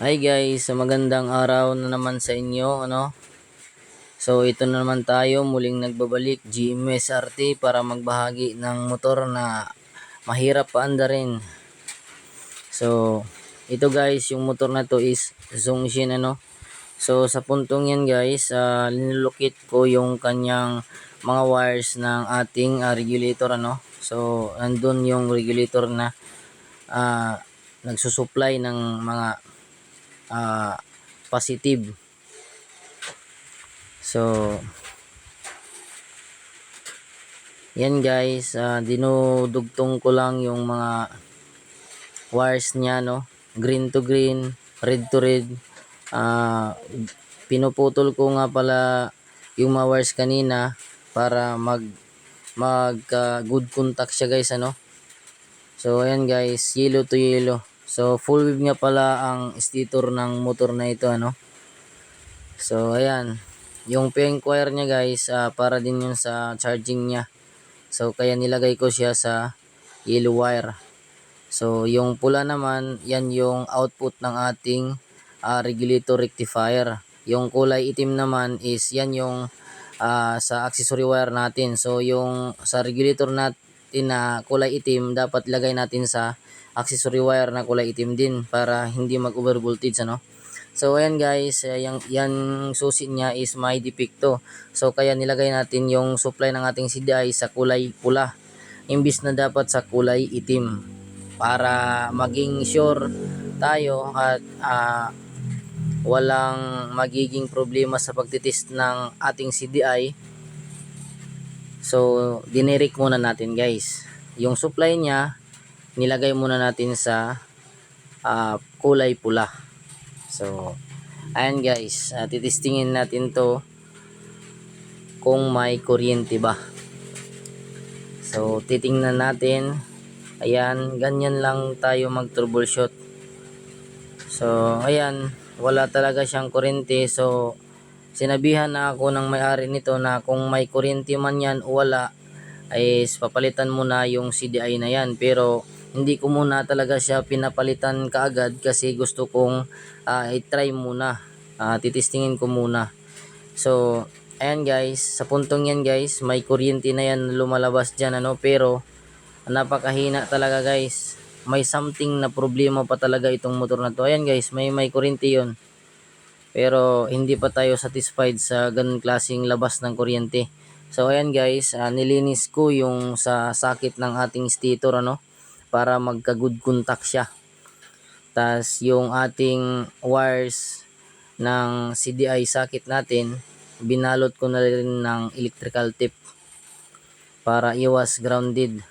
Hi guys, magandang araw na naman sa inyo, ano? So ito na naman tayo, muling nagbabalik GMSRT para magbahagi ng motor na mahirap paandarin. So ito guys, yung motor na to is Zongshin ano. So sa puntong yan guys, uh, linulukit ko yung kanyang mga wires ng ating ah, regulator ano. So andun yung regulator na ah, nagsusupply ng mga ah, positive. So, yan guys, ah, dinudugtong ko lang yung mga wires niya, no? Green to green, red to red. Ah, pinuputol ko nga pala yung mga wires kanina para mag mag ah, good contact siya guys, ano? So, ayan guys, yellow to yellow. So, full wave nga pala ang stator ng motor na ito, ano? So, ayan. Yung pink wire niya guys, ah, para din yun sa charging niya. So, kaya nilagay ko siya sa yellow wire. So, yung pula naman, yan yung output ng ating ah, regulator rectifier. Yung kulay itim naman is yan yung ah, sa accessory wire natin. So, yung sa regulator natin na kulay itim, dapat lagay natin sa accessory wire na kulay itim din para hindi mag-over voltage, ano? So, ayan guys, eh, yung, yan susi niya is may depekto. So, kaya nilagay natin yung supply ng ating CDI sa kulay pula. Imbis na dapat sa kulay itim. Para maging sure tayo at ah, walang magiging problema sa pagtitest ng ating CDI. So, dinirik muna natin guys. Yung supply niya, nilagay muna natin sa ah, kulay pula. So, ayan guys, uh, titistingin natin to kung may kuryente ba. So, titingnan natin. Ayan, ganyan lang tayo mag-troubleshoot. So, ayan, wala talaga siyang kuryente. So, sinabihan na ako ng may-ari nito na kung may kuryente man yan o wala, ay papalitan mo na yung CDI na yan. Pero, hindi ko muna talaga siya pinapalitan kaagad kasi gusto kong ah, i-try muna. Ah, titistingin ko muna. So, ayan guys, sa puntong yan guys, may kuryente na yan lumalabas dyan ano, pero napakahina talaga guys. May something na problema pa talaga itong motor na to. Ayan guys, may may kuryente yon Pero hindi pa tayo satisfied sa ganun klaseng labas ng kuryente. So ayan guys, ah, nilinis ko yung sa sakit ng ating stator ano para magka-good contact siya. Tas yung ating wires ng CDI socket natin, binalot ko na rin ng electrical tape para iwas grounded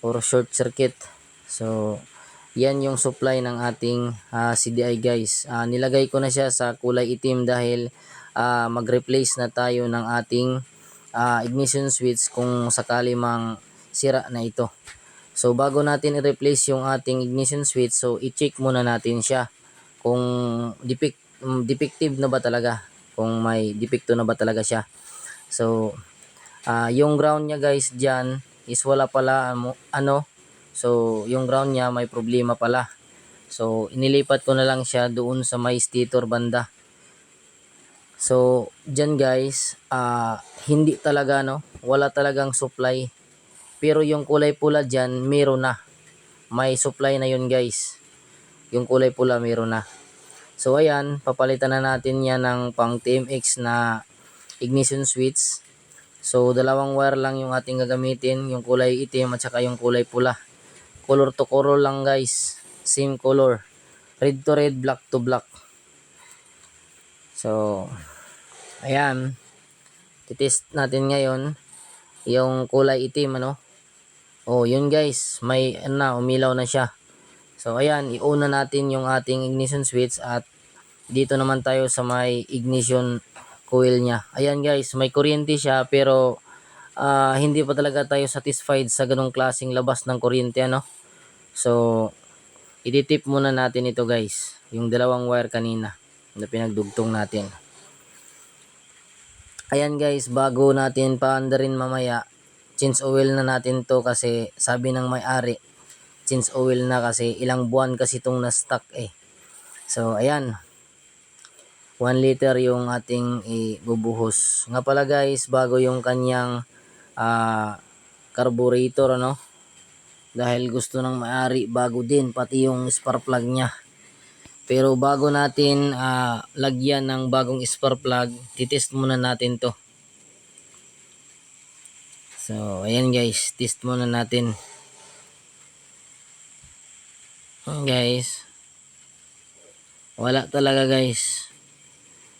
or short circuit. So, yan yung supply ng ating ah, CDI guys. Ah, nilagay ko na siya sa kulay itim dahil ah, mag-replace na tayo ng ating ah, ignition switch kung sakali mang sira na ito. So bago natin i-replace yung ating ignition switch, so i-check muna natin siya kung defect, mm, defective na ba talaga, kung may defecto na ba talaga siya. So ah yung ground niya guys diyan is wala pala ano. So yung ground niya may problema pala. So inilipat ko na lang siya doon sa may stator banda. So diyan guys, ah hindi talaga no, wala talagang supply pero yung kulay pula dyan, meron na. May supply na yun guys. Yung kulay pula meron na. So ayan, papalitan na natin yan ng pang TMX na ignition switch. So dalawang wire lang yung ating gagamitin, yung kulay itim at saka yung kulay pula. Color to color lang guys. Same color. Red to red, black to black. So, ayan. Titest natin ngayon yung kulay itim ano Oh, yun guys, may ano na, umilaw na siya. So ayan, i-on na natin yung ating ignition switch at dito naman tayo sa may ignition coil niya. Ayan guys, may kuryente siya pero ah, hindi pa talaga tayo satisfied sa ganong klaseng labas ng kuryente ano. So iditip muna natin ito guys, yung dalawang wire kanina na pinagdugtong natin. Ayan guys, bago natin paandarin mamaya, change oil na natin to kasi sabi ng may-ari change oil na kasi ilang buwan kasi itong na-stock eh So, ayan. 1 liter yung ating ibubuhos. Nga pala guys, bago yung kanyang ah, carburetor, ano? Dahil gusto ng may-ari, bago din, pati yung spark plug niya. Pero bago natin ah, lagyan ng bagong spark plug, titest muna natin to. So, ayan guys, test muna natin. Guys. Wala talaga guys.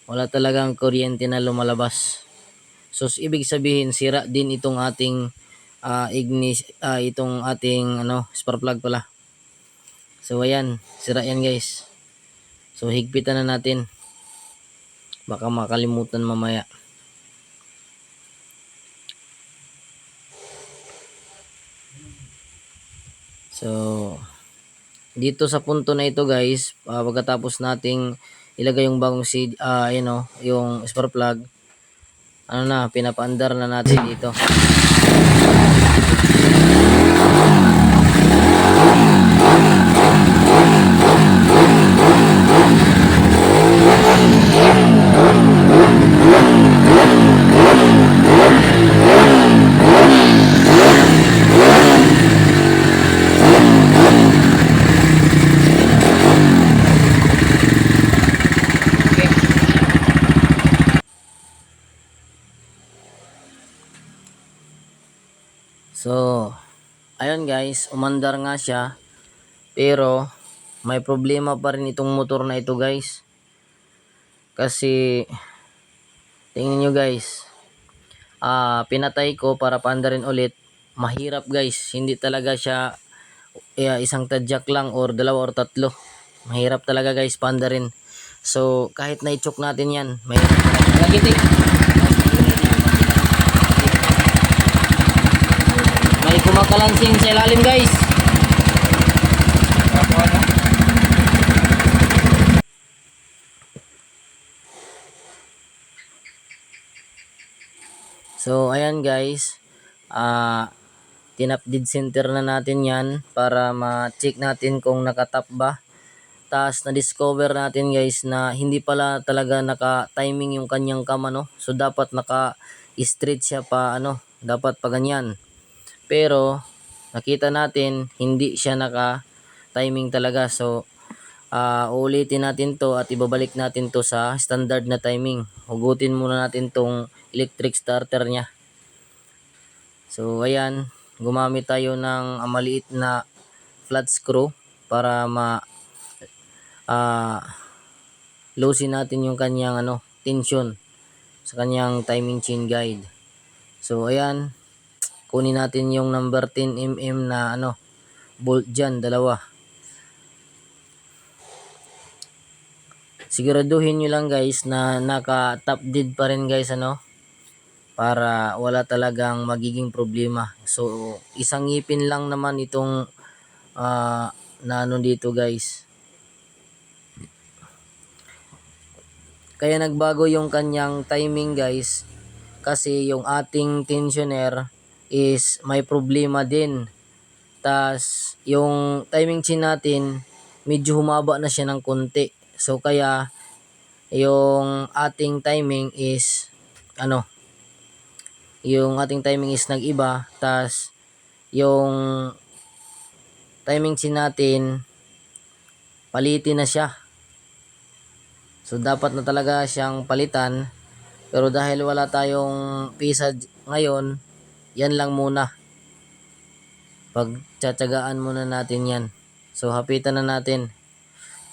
Wala talagang kuryente na lumalabas. So, ibig sabihin, sira din itong ating ah, ignis, ah, itong ating ano, spark plug pala. So, ayan, sira yan guys. So, higpitan na natin. Baka makalimutan mamaya. So, dito sa punto na ito guys, ah, pagkatapos nating ilagay yung bagong seed, ah, you know, yung spark plug, ano na, pinapaandar na natin dito. So, ayun guys, umandar nga siya. Pero, may problema pa rin itong motor na ito guys. Kasi, tingnan nyo guys. Ah, pinatay ko para paandarin ulit. Mahirap guys. Hindi talaga siya eh, isang tadyak lang or dalawa or tatlo. Mahirap talaga guys paandarin. So, kahit na-choke natin yan, mahirap. Nagitik! Kumakalansing sa ilalim guys. So, ayan guys. Ah, tinap-dead center na natin yan para ma-check natin kung nakatap ba. Tapos na-discover natin guys na hindi pala talaga naka-timing yung kanyang cam ano. So dapat naka-straight siya pa ano, dapat pa ganyan. Pero nakita natin hindi siya naka-timing talaga. So ah uulitin natin to at ibabalik natin to sa standard na timing. Hugutin muna natin tong electric starter niya. So ayan, gumamit tayo ng ah, maliit na flat screw para ma ah loosin natin yung kanyang ano tension sa kanyang timing chain guide. So ayan, kunin natin yung number 10 mm na ano bolt dyan, dalawa. Siguraduhin nyo lang guys na naka top dead pa rin guys ano para wala talagang magiging problema. So isang ngipin lang naman itong ah, na ano dito guys. Kaya nagbago yung kanyang timing guys kasi yung ating tensioner is may problema din. Tas yung timing chain natin medyo humaba na siya ng konti. So kaya yung ating timing is ano yung ating timing is nag-iba tas yung timing chain natin palitin na siya So dapat na talaga siyang palitan. Pero dahil wala tayong pisa ngayon, yan lang muna. Pagtsatsagaan muna natin yan. So hapitan na natin.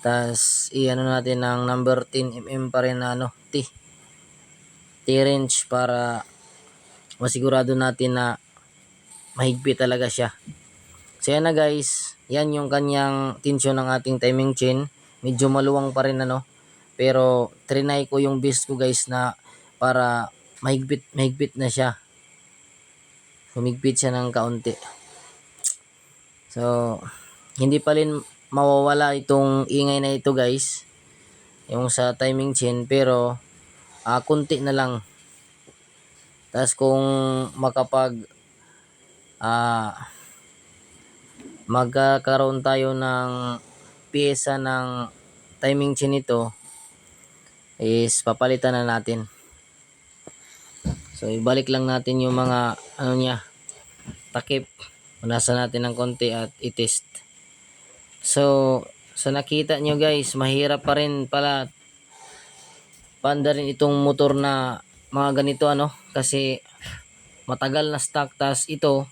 Tapos i-ano natin ng number 10 mm pa rin na ano, T. T-wrench para masigurado natin na mahigpit talaga siya. So yan na guys, yan yung kanyang tension ng ating timing chain. Medyo maluwang pa rin ano. Pero trinay ko yung best ko guys na para mahigpit mahigpit na siya. Humigpit siya ng kaunti. So, hindi pa rin mawawala itong ingay na ito guys. Yung sa timing chain pero ah kunti na lang. Tapos kung makapag ah magkakaroon tayo ng pyesa ng timing chain nito is papalitan na natin. So ibalik lang natin yung mga ano niya takip. Punasan natin ng konti at itest. So sa nakita nyo guys, mahirap pa rin pala panda rin itong motor na mga ganito ano kasi matagal na stock tas ito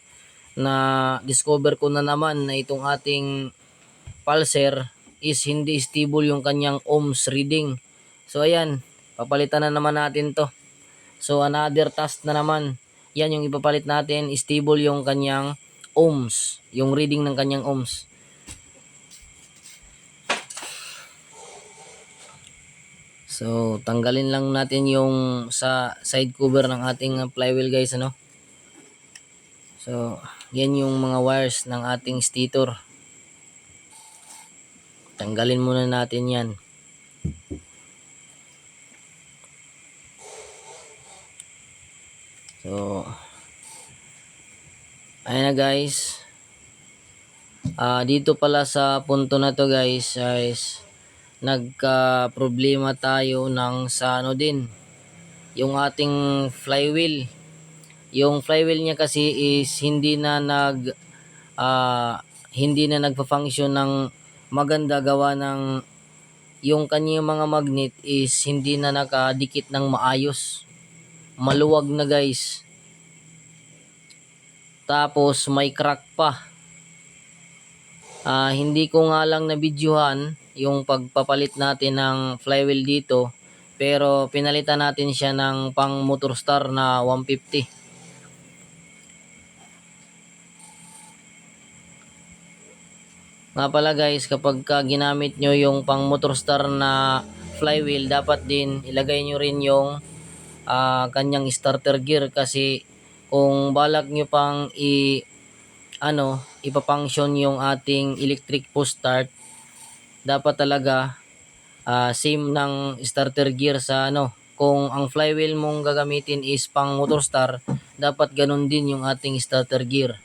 na discover ko na naman na itong ating pulser is hindi stable yung kanyang ohms reading. So ayan, papalitan na naman natin to. So another task na naman. Yan yung ipapalit natin, stable yung kanyang ohms, yung reading ng kanyang ohms. So tanggalin lang natin yung sa side cover ng ating uh, flywheel guys ano. So yan yung mga wires ng ating stator. Tanggalin muna natin yan. So, ayun na guys. Ah, dito pala sa punto na to guys, guys, nagka problema tayo ng sa ano din, yung ating flywheel. Yung flywheel niya kasi is hindi na nag ah, hindi na nagpa-function ng maganda gawa ng yung kanyang mga magnet is hindi na nakadikit ng maayos. Maluwag na guys. Tapos may crack pa. Ah, hindi ko nga lang nabidyohan yung pagpapalit natin ng flywheel dito. Pero pinalitan natin siya ng pang Motorstar na 150. Nga pala guys, kapag ka ginamit nyo yung pang Motorstar na flywheel, dapat din ilagay nyo rin yung ah, kanyang starter gear kasi kung balak nyo pang i ano, ipapunction yung ating electric post start, dapat talaga ah, same ng starter gear sa ano, kung ang flywheel mong gagamitin is pang Motorstar, dapat ganun din yung ating starter gear.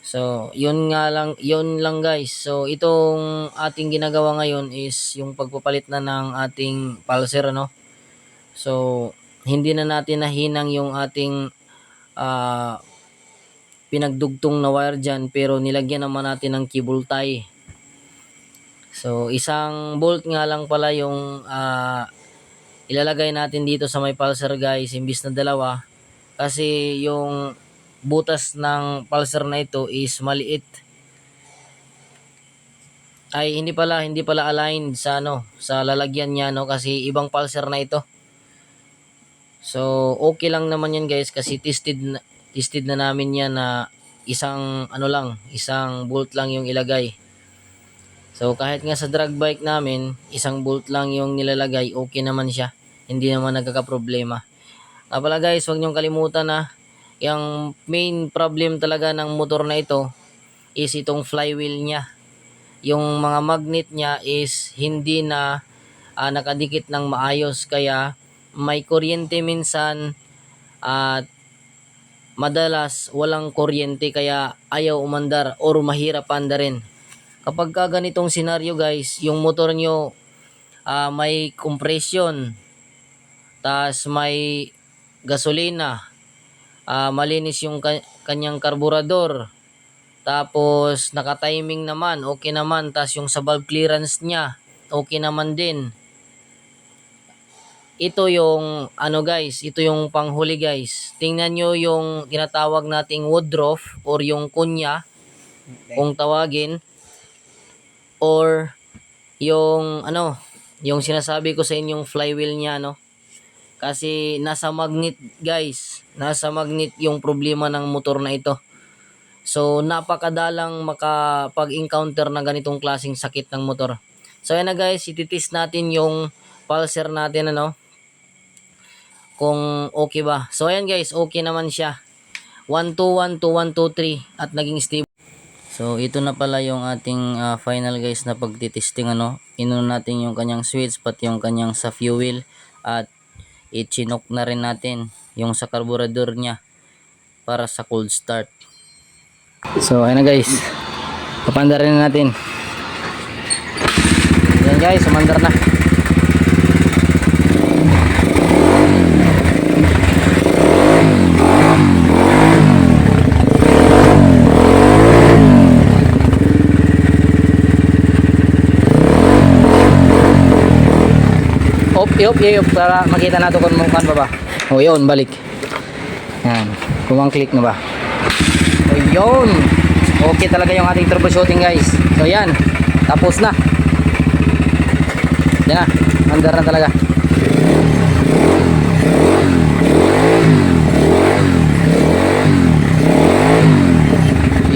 So, yun nga lang, yun lang guys. So, itong ating ginagawa ngayon is yung pagpapalit na ng ating pulser, ano. So, hindi na natin nahinang yung ating ah, pinagdugtong na wire dyan, pero nilagyan naman natin ng cable tie. So, isang bolt nga lang pala yung ah, ilalagay natin dito sa may pulser guys, imbis na dalawa. Kasi yung butas ng pulser na ito is maliit. Ay hindi pala hindi pala aligned sa ano sa lalagyan niya no kasi ibang pulser na ito. So okay lang naman yan guys kasi tested na, tested na namin yan na isang ano lang, isang bolt lang yung ilagay. So kahit nga sa drag bike namin, isang bolt lang yung nilalagay, okay naman siya. Hindi naman nagkakaproblema. Nga pala guys, huwag niyong kalimutan na yung main problem talaga ng motor na ito is itong flywheel niya. Yung mga magnet niya is hindi na ah, nakadikit ng maayos kaya may kuryente minsan at madalas walang kuryente kaya ayaw umandar or mahirap andarin. Kapag ka ganitong senaryo guys, yung motor nyo ah, may compression, tas may gasolina, ah, malinis yung ka- kanyang karburador. Tapos naka-timing naman, okay naman. Tapos yung sa valve clearance niya, okay naman din. Ito yung ano guys, ito yung panghuli guys. Tingnan nyo yung tinatawag nating woodruff or yung kunya kung tawagin or yung ano, yung sinasabi ko sa inyong flywheel niya no. Kasi nasa magnet guys, nasa magnet yung problema ng motor na ito. So napakadalang makapag-encounter ng ganitong klaseng sakit ng motor. So ayan na guys, ititest natin yung pulser natin ano. Kung okay ba. So ayan guys, okay naman siya. 121 to 123 at naging stable. So ito na pala yung ating ah, final guys na pagtitesting ano. Inuno natin yung kanyang switch pati yung kanyang sa fuel at i-chinok na rin natin yung sa carburetor niya para sa cold start. So ayun na guys. Papanda rin natin. Yan guys, sumandar na. Op, iop, iop, para makita natin kung mukhaan pa ba. O yun, balik. Yan, kumang click na ba. O yun. Okay talaga yung ating troubleshooting guys. So yan, tapos na. Yan na, andar na talaga.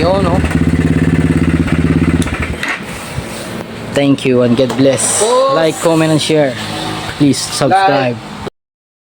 Yun oh. Thank you and God bless. Like, comment and share. Please subscribe.